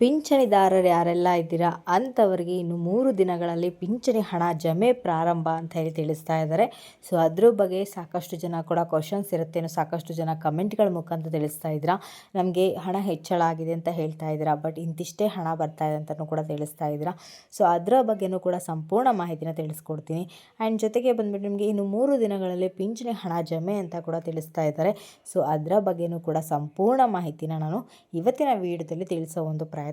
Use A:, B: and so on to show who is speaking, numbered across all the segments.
A: ಪಿಂಚಣಿದಾರರು ಯಾರೆಲ್ಲ ಇದ್ದೀರಾ? ಅಂಥವರಿಗೆ ಇನ್ನು ಮೂರು ದಿನಗಳಲ್ಲಿ ಪಿಂಚಣಿ ಹಣ ಜಮೆ ಪ್ರಾರಂಭ ಅಂತ ಹೇಳಿ ತಿಳಿಸ್ತಾ ಇದ್ದಾರೆ. ಸೊ ಅದ್ರ ಬಗ್ಗೆ ಸಾಕಷ್ಟು ಜನ ಕೂಡ ಕ್ವಶನ್ಸ್ ಇರುತ್ತೆ. ಸಾಕಷ್ಟು ಜನ ಕಮೆಂಟ್ಗಳ ಮುಖಾಂತರ ತಿಳಿಸ್ತಾ ಇದ್ದೀರಾ? ನಮಗೆ ಹಣ ಹೆಚ್ಚಳ ಆಗಿದೆ ಅಂತ ಹೇಳ್ತಾ ಇದ್ದೀರಾ? ಬಟ್ ಇಂತಿಷ್ಟೇ ಹಣ ಬರ್ತಾ ಇದೆ ಅಂತಲೂ ಕೂಡ ತಿಳಿಸ್ತಾ ಇದ್ದೀರಾ? ಸೊ ಅದರ ಬಗ್ಗೆನೂ ಕೂಡ ಸಂಪೂರ್ಣ ಮಾಹಿತಿನ ತಿಳಿಸ್ಕೊಡ್ತೀನಿ. ಆ್ಯಂಡ್ ಜೊತೆಗೆ ಬಂದ್ಬಿಟ್ಟು ನಿಮಗೆ ಇನ್ನು ಮೂರು ದಿನಗಳಲ್ಲಿ ಪಿಂಚಣಿ ಹಣ ಜಮೆ ಅಂತ ಕೂಡ ತಿಳಿಸ್ತಾ ಇದ್ದಾರೆ. ಸೊ ಅದರ ಬಗ್ಗೆನೂ ಕೂಡ ಸಂಪೂರ್ಣ ಮಾಹಿತಿನ ನಾನು ಇವತ್ತಿನ ವಿಡಿಯೋದಲ್ಲಿ ತಿಳಿಸೋ ಒಂದು ಪ್ರಯತ್ನ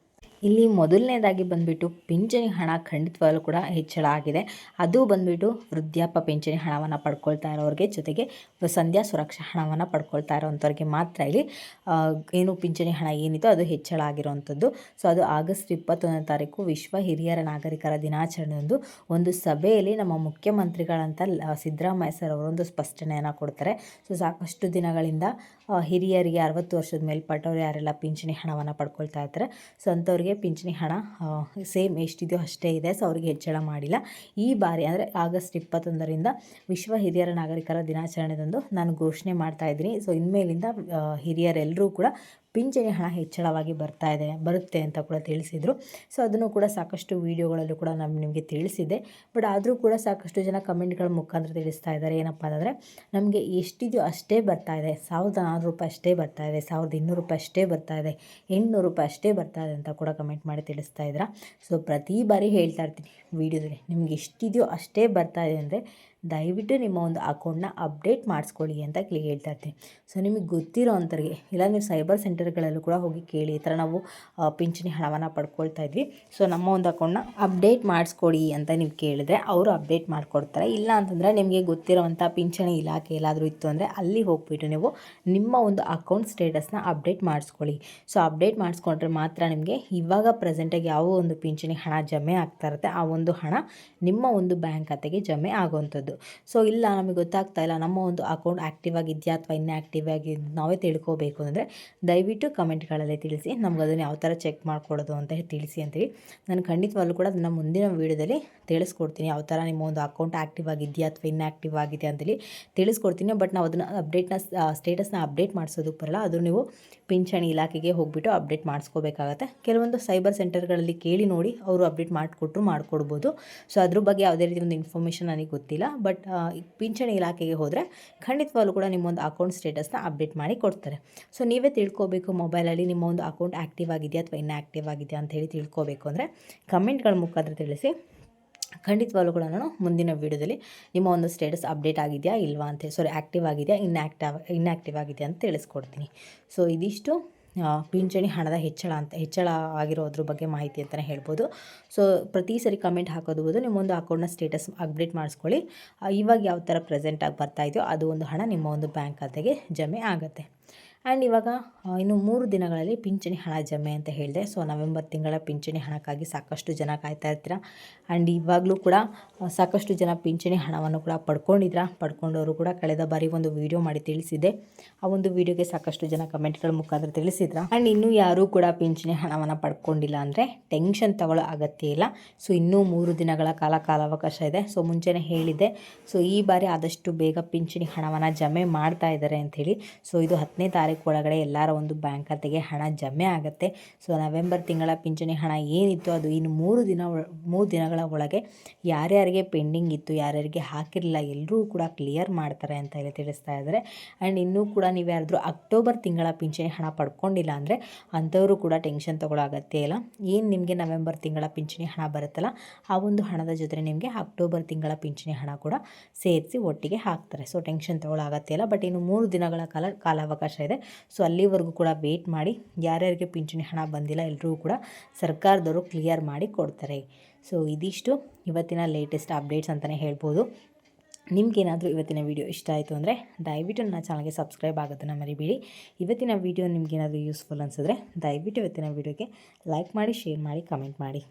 A: ಇಲ್ಲಿ ಮೊದಲನೇದಾಗಿ ಬಂದುಬಿಟ್ಟು ಪಿಂಚಣಿ ಹಣ ಖಂಡಿತವಾಗಲೂ ಕೂಡ ಹೆಚ್ಚಳ ಆಗಿದೆ. ಅದು ಬಂದುಬಿಟ್ಟು ವೃದ್ಧಾಪ್ಯ ಪಿಂಚಣಿ ಹಣವನ್ನು ಪಡ್ಕೊಳ್ತಾ ಇರೋರಿಗೆ ಜೊತೆಗೆ ಸಂಧ್ಯಾ ಸುರಕ್ಷಾ ಹಣವನ್ನು ಪಡ್ಕೊಳ್ತಾ ಇರೋವಂಥವ್ರಿಗೆ ಮಾತ್ರ ಇಲ್ಲಿ ಏನು ಪಿಂಚಣಿ ಹಣ ಏನಿತ್ತು ಅದು ಹೆಚ್ಚಳ ಆಗಿರುವಂಥದ್ದು ಸೊ, ಅದು ಆಗಸ್ಟ್ ಇಪ್ಪತ್ತೊಂದನೇ ತಾರೀಕು ವಿಶ್ವ ಹಿರಿಯರ ನಾಗರಿಕರ ದಿನಾಚರಣೆಯೊಂದು ಒಂದು ಸಭೆಯಲ್ಲಿ ನಮ್ಮ ಮುಖ್ಯಮಂತ್ರಿಗಳಂತ ಸಿದ್ದರಾಮಯ್ಯ ಸರ್ ಅವರೊಂದು ಸ್ಪಷ್ಟನೆಯನ್ನು ಕೊಡ್ತಾರೆ. ಸೊ, ಸಾಕಷ್ಟು ದಿನಗಳಿಂದ ಹಿರಿಯರಿಗೆ ಅರವತ್ತು ವರ್ಷದ ಮೇಲ್ಪಟ್ಟವರು ಯಾರೆಲ್ಲ ಪಿಂಚಣಿ ಹಣವನ್ನು ಪಡ್ಕೊಳ್ತಾ ಇರ್ತಾರೆ. ಸೊ, ಅಂಥವ್ರಿಗೆ ಪಿಂಚಣಿ ಹಣ ಸೇಮ್ ಎಷ್ಟಿದೆಯೋ ಅಷ್ಟೇ ಇದೆ, ಸೊ ಅವರಿಗೆ ಹೆಚ್ಚಳ ಮಾಡಿಲ್ಲ. ಈ ಬಾರಿ ಅಂದರೆ ಆಗಸ್ಟ್ ಇಪ್ಪತ್ತೊಂದರಿಂದ ವಿಶ್ವ ಹಿರಿಯರ ನಾಗರಿಕರ ದಿನಾಚರಣೆದಂದು ನಾನು ಘೋಷಣೆ ಮಾಡ್ತಾ ಇದ್ದೀನಿ. ಸೊ ಇನ್ಮೇಲಿಂದ ಹಿರಿಯರೆಲ್ಲರೂ ಕೂಡ ಪಿಂಚಣಿ ಹಣ ಹೆಚ್ಚಳವಾಗಿ ಬರ್ತಾ ಇದೆ, ಬರುತ್ತೆ ಅಂತ ಕೂಡ ತಿಳಿಸಿದರು. ಸೊ ಅದನ್ನು ಕೂಡ ಸಾಕಷ್ಟು ವೀಡಿಯೋಗಳಲ್ಲೂ ಕೂಡ ನಾನು ನಿಮಗೆ ತಿಳಿಸಿದ್ದೆ. ಬಟ್ ಆದರೂ ಕೂಡ ಸಾಕಷ್ಟು ಜನ ಕಮೆಂಟ್ಗಳ ಮುಖಾಂತರ ತಿಳಿಸ್ತಾ ಇದ್ದಾರೆ. ಏನಪ್ಪ ಅಂದರೆ ನಮಗೆ ಎಷ್ಟಿದೆಯೋ ಅಷ್ಟೇ ಬರ್ತಾ ಇದೆ. ಸಾವಿರದ ನಾನ್ನೂರು ರೂಪಾಯಿ ಅಷ್ಟೇ ಬರ್ತಾ ಇದೆ. ಸಾವಿರದ ಇನ್ನೂರು ರೂಪಾಯಿ ಅಷ್ಟೇ ಬರ್ತಾ ಇದೆ. ಎಂಟುನೂರು ರೂಪಾಯಿ ಅಷ್ಟೇ ಬರ್ತಾ ಇದೆ ಅಂತ ಕೂಡ ಕಮೆಂಟ್ ಮಾಡಿ ತಿಳಿಸ್ತಾ ಇದ್ದೀರಾ. ಸೊ ಪ್ರತಿ ಬಾರಿ ಹೇಳ್ತಾ ಇರ್ತೀನಿ, ವೀಡಿಯೋದಲ್ಲಿ ನಿಮ್ಗೆ ಎಷ್ಟಿದೆಯೋ ಅಷ್ಟೇ ಬರ್ತಾ ಇದೆ ಅಂದರೆ ದಯವಿಟ್ಟು ನಿಮ್ಮ ಒಂದು ಅಕೌಂಟ್ನ ಅಪ್ಡೇಟ್ ಮಾಡಿಸ್ಕೊಳ್ಳಿ ಅಂತ ಕೇಳಿ ಹೇಳ್ತಾ ಇರ್ತೀನಿ. ಸೊ, ನಿಮಗೆ ಗೊತ್ತಿರೋ ಅಂಥವ್ರಿಗೆ ಇಲ್ಲ ನೀವು ಸೈಬರ್ ಸೆಂಟರ್ಗಳಲ್ಲೂ ಕೂಡ ಹೋಗಿ ಕೇಳಿ, ಈ ಥರ ನಾವು ಪಿಂಚಣಿ ಹಣವನ್ನು ಪಡ್ಕೊಳ್ತಾ ಇದ್ವಿ. ಸೊ, ನಮ್ಮ ಒಂದು ಅಕೌಂಟ್ನ ಅಪ್ಡೇಟ್ ಮಾಡಿಸ್ಕೊಡಿ ಅಂತ ನೀವು ಕೇಳಿದ್ರೆ ಅವರು ಅಪ್ಡೇಟ್ ಮಾಡಿಕೊಡ್ತಾರೆ. ಇಲ್ಲ ಅಂತಂದರೆ ನಿಮಗೆ ಗೊತ್ತಿರೋವಂಥ ಪಿಂಚಣಿ ಇಲಾಖೆ ಎಲ್ಲಾದರೂ ಇತ್ತು ಅಂದರೆ ಅಲ್ಲಿ ಹೋಗ್ಬಿಟ್ಟು ನೀವು ನಿಮ್ಮ ಒಂದು ಅಕೌಂಟ್ ಸ್ಟೇಟಸ್ನ ಅಪ್ಡೇಟ್ ಮಾಡಿಸ್ಕೊಳ್ಳಿ. ಸೊ, ಅಪ್ಡೇಟ್ ಮಾಡಿಸ್ಕೊಂಡ್ರೆ ಮಾತ್ರ ನಿಮಗೆ ಇವಾಗ ಪ್ರೆಸೆಂಟಾಗಿ ಯಾವ ಒಂದು ಪಿಂಚಣಿ ಹಣ ಜಮೆ ಆಗ್ತಾ ಇರುತ್ತೆ, ಆ ಒಂದು ಹಣ ನಿಮ್ಮ ಒಂದು ಬ್ಯಾಂಕ್ ಖಾತೆಗೆ ಜಮೆ ಆಗುವಂಥದ್ದು ಸೊ ಇಲ್ಲ, ನಮಗೆ ಗೊತ್ತಾಗ್ತಾ ಇಲ್ಲ. ನಮ್ಮ ಒಂದು ಅಕೌಂಟ್ ಆ್ಯಕ್ಟಿವ್ ಆಗಿದೆಯಾ ಅಥವಾ ಇನ್ಆ್ಯಕ್ಟಿವ್ ಆಗಿ ನಾವೇ ತಿಳ್ಕೋಬೇಕು ಅಂದರೆ ದಯವಿಟ್ಟು ಕಮೆಂಟ್ಗಳಲ್ಲಿ ತಿಳಿಸಿ. ನಮ್ಗೆ ಅದನ್ನು ಯಾವ ಥರ ಚೆಕ್ ಮಾಡ್ಕೊಳ್ಳೋದು ಅಂತ ತಿಳಿಸಿ ಅಂತೇಳಿ ನಾನು ಖಂಡಿತವಾಗ್ಲೂ ಕೂಡ ಅದನ್ನು ಮುಂದಿನ ವೀಡಿಯೋದಲ್ಲಿ ತಿಳಿಸ್ಕೊಡ್ತೀನಿ. ಯಾವ ಥರ ನಿಮ್ಮ ಒಂದು ಅಕೌಂಟ್ ಆ್ಯಕ್ಟಿವ್ ಆಗಿದೆಯಾ ಅಥವಾ ಇನ್ಆ್ಯಕ್ಟಿವ್ ಆಗಿದೆ ಅಂತೇಳಿ ತಿಳಿಸ್ಕೊಡ್ತೀನಿ. ಬಟ್ ನಾವು ಅದನ್ನು ಅಪ್ಡೇಟ್ನ ಸ್ಟೇಟಸ್ನ ಅಪ್ಡೇಟ್ ಮಾಡಿಸೋದಕ್ಕೆ ಬರಲ್ಲ. ಅದು ನೀವು ಪಿಂಚಣಿ ಇಲಾಖೆಗೆ ಹೋಗಿಬಿಟ್ಟು ಅಪ್ಡೇಟ್ ಮಾಡಿಸ್ಕೋಬೇಕಾಗತ್ತೆ. ಕೆಲವೊಂದು ಸೈಬರ್ ಸೆಂಟರ್ಗಳಲ್ಲಿ ಕೇಳಿ ನೋಡಿ ಅವರು ಅಪ್ಡೇಟ್ ಮಾಡಿಕೊಟ್ರು ಮಾಡಿಕೊಡ್ಬೋದು. ಸೊ ಅದ್ರ ಬಗ್ಗೆ ಯಾವುದೇ ರೀತಿ ಒಂದು ಇನ್ಫಾರ್ಮೇಷನ್ ನನಗೆ ಗೊತ್ತಿಲ್ಲ. ಬಟ್ ಪಿಂಚಣಿ ಇಲಾಖೆಗೆ ಹೋದರೆ ಖಂಡಿತವಾಗ್ಲೂ ಕೂಡ ನಿಮ್ಮೊಂದು ಅಕೌಂಟ್ ಸ್ಟೇಟಸ್ನ ಅಪ್ಡೇಟ್ ಮಾಡಿ ಕೊಡ್ತಾರೆ. ಸೊ, ನೀವೇ ತಿಳ್ಕೊಬೇಕು ಮೊಬೈಲಲ್ಲಿ ನಿಮ್ಮ ಒಂದು ಅಕೌಂಟ್ ಆ್ಯಕ್ಟಿವ್ ಆಗಿದೆಯಾ ಅಥವಾ ಇನ್ಆ್ಯಕ್ಟಿವ್ ಆಗಿದೆಯಾ ಅಂತ ಹೇಳಿ ತಿಳ್ಕೊಬೇಕು ಅಂದರೆ ಕಮೆಂಟ್ಗಳ ಮುಖಾಂತರ ತಿಳಿಸಿ. ಖಂಡಿತವಾಗ್ಲೂ ಕೂಡ ನಾನು ಮುಂದಿನ ವೀಡಿಯೋದಲ್ಲಿ ನಿಮ್ಮ ಒಂದು ಸ್ಟೇಟಸ್ ಅಪ್ಡೇಟ್ ಆಗಿದೆಯಾ ಇಲ್ವಾ ಅಂತ ಸಾರಿ ಆ್ಯಕ್ಟಿವ್ ಆಗಿದೆಯಾ ಇನ್ಆ್ಯಕ್ಟಿವ್ ಇನ್ಆ್ಯಕ್ಟಿವ್ ಆಗಿದೆಯಾ ಅಂತ ತಿಳಿಸ್ಕೊಡ್ತೀನಿ. ಸೊ, ಇದಿಷ್ಟು. ಪಿಂಚಣಿ ಹಣದ ಹೆಚ್ಚಳ ಅಂತ, ಹೆಚ್ಚಳ ಆಗಿರೋದ್ರ ಬಗ್ಗೆ ಮಾಹಿತಿ ಅಂತಲೇ ಹೇಳ್ಬೋದು. ಸೊ ಪ್ರತಿ ಸರಿ ಕಮೆಂಟ್ ಹಾಕೋದು ನಿಮ್ಮೊಂದು ಅಕೌಂಟ್ನ ಸ್ಟೇಟಸ್ ಅಪ್ಡೇಟ್ ಮಾಡಿಸ್ಕೊಳ್ಳಿ. ಇವಾಗ ಯಾವ ಥರ ಪ್ರೆಸೆಂಟಾಗಿ ಬರ್ತಾ ಇದೆಯೋ ಅದು ಒಂದು ಹಣ ನಿಮ್ಮ ಒಂದು ಬ್ಯಾಂಕ್ ಖಾತೆಗೆ ಜಮೆ ಆಗುತ್ತೆ. ಆ್ಯಂಡ್ ಇವಾಗ ಇನ್ನು ಮೂರು ದಿನಗಳಲ್ಲಿ ಪಿಂಚಣಿ ಹಣ ಜಮೆ ಅಂತ ಹೇಳಿದೆ. ಸೊ ನವೆಂಬರ್ ತಿಂಗಳ ಪಿಂಚಣಿ ಹಣಕ್ಕಾಗಿ ಸಾಕಷ್ಟು ಜನ ಕಾಯ್ತಾ ಇರ್ತೀರ? ಆ್ಯಂಡ್ ಇವಾಗಲೂ ಕೂಡ ಸಾಕಷ್ಟು ಜನ ಪಿಂಚಣಿ ಹಣವನ್ನು ಕೂಡ ಪಡ್ಕೊಂಡಿದ್ರ ಪಡ್ಕೊಂಡವರು ಕೂಡ ಕಳೆದ ಬಾರಿ ಒಂದು ವಿಡಿಯೋ ಮಾಡಿ ತಿಳಿಸಿದೆ ಆ ಒಂದು ವಿಡಿಯೋಗೆ ಸಾಕಷ್ಟು ಜನ ಕಮೆಂಟ್ಗಳ ಮುಖಾಂತರ ತಿಳಿಸಿದ್ರ? ಆ್ಯಂಡ್ ಇನ್ನೂ ಯಾರೂ ಕೂಡ ಪಿಂಚಣಿ ಹಣವನ್ನು ಪಡ್ಕೊಂಡಿಲ್ಲ ಅಂದರೆ ಟೆನ್ಷನ್ ತಗೊಳ್ಳೋ ಅಗತ್ಯ ಇಲ್ಲ. ಸೊ ಇನ್ನೂ ಮೂರು ದಿನಗಳ ಕಾಲ ಕಾಲಾವಕಾಶ ಇದೆ. ಸೊ ಮುಂಚೆನೇ ಹೇಳಿದೆ ಸೊ ಈ ಬಾರಿ ಆದಷ್ಟು ಬೇಗ ಪಿಂಚಣಿ ಹಣವನ್ನು ಜಮೆ ಮಾಡ್ತಾ ಇದ್ದಾರೆ ಅಂಥೇಳಿ ಸೊ ಇದು ಹತ್ತನೇ ತಾರೀಕು ತಾರೀಕು ಒಳಗಡೆ ಎಲ್ಲರ ಒಂದು ಬ್ಯಾಂಕ್ ಖಾತೆಗೆ ಹಣ ಜಮೆ ಆಗುತ್ತೆ. ಸೊ ನವೆಂಬರ್ ತಿಂಗಳ ಪಿಂಚಣಿ ಹಣ ಏನಿತ್ತು ಅದು ಇನ್ನು ಮೂರು ದಿನ ಮೂರು ದಿನಗಳ ಒಳಗೆ ಯಾರ್ಯಾರಿಗೆ ಪೆಂಡಿಂಗ್ ಇತ್ತು, ಯಾರ್ಯಾರಿಗೆ ಹಾಕಿರಲಿಲ್ಲ ಎಲ್ಲರೂ ಕೂಡ ಕ್ಲಿಯರ್ ಮಾಡ್ತಾರೆ ಅಂತ ಹೇಳಿ ತಿಳಿಸ್ತಾ ಇದ್ದಾರೆ. ಆ್ಯಂಡ್ ಇನ್ನೂ ಕೂಡ ನೀವು ಯಾರಾದರೂ ಅಕ್ಟೋಬರ್ ತಿಂಗಳ ಪಿಂಚಣಿ ಹಣ ಪಡ್ಕೊಂಡಿಲ್ಲ ಅಂದರೆ ಅಂಥವರು ಕೂಡ ಟೆನ್ಷನ್ ತೊಗೊಳ್ಳೋ ಅಗತ್ಯ ಇಲ್ಲ. ಏನು ನಿಮಗೆ ನವೆಂಬರ್ ತಿಂಗಳ ಪಿಂಚಣಿ ಹಣ ಬರುತ್ತಲ್ಲ, ಆ ಒಂದು ಹಣದ ಜೊತೆ ನಿಮಗೆ ಅಕ್ಟೋಬರ್ ತಿಂಗಳ ಪಿಂಚಣಿ ಹಣ ಕೂಡ ಸೇರಿಸಿ ಒಟ್ಟಿಗೆ ಹಾಕ್ತಾರೆ. ಸೊ ಟೆನ್ಷನ್ ತೊಗೊಳ್ಳೋ ಅಗತ್ಯ ಇಲ್ಲ. ಬಟ್ ಇನ್ನು ಮೂರು ದಿನಗಳ ಕಾಲ, ಕಾಲಾವಕಾಶ ಇದೆ. ಸೊ ಅಲ್ಲಿವರೆಗೂ ಕೂಡ ವೇಟ್ ಮಾಡಿ, ಯಾರ್ಯಾರಿಗೆ ಪಿಂಚಣಿ ಹಣ ಬಂದಿಲ್ಲ ಎಲ್ಲರೂ ಕೂಡ ಸರ್ಕಾರದವರು ಕ್ಲಿಯರ್ ಮಾಡಿ ಕೊಡ್ತಾರೆ. ಸೊ ಇದಿಷ್ಟು. ಇವತ್ತಿನ ಲೇಟೆಸ್ಟ್ ಅಪ್ಡೇಟ್ಸ್ ಅಂತಲೇ ಹೇಳ್ಬೋದು. ನಿಮಗೇನಾದರೂ ಇವತ್ತಿನ ವೀಡಿಯೋ ಇಷ್ಟ ಆಯಿತು ಅಂದರೆ ದಯವಿಟ್ಟು ನನ್ನ ಚಾನಲ್ಗೆ ಸಬ್ಸ್ಕ್ರೈಬ್ ಆಗೋದನ್ನು ಮರಿಬೇಡಿ. ಇವತ್ತಿನ ವೀಡಿಯೋ ನಿಮಗೇನಾದರೂ ಯೂಸ್ಫುಲ್ ಅನಿಸಿದ್ರೆ ದಯವಿಟ್ಟು ಇವತ್ತಿನ ವೀಡಿಯೋಗೆ ಲೈಕ್ ಮಾಡಿ ಶೇರ್ ಮಾಡಿ ಕಮೆಂಟ್ ಮಾಡಿ.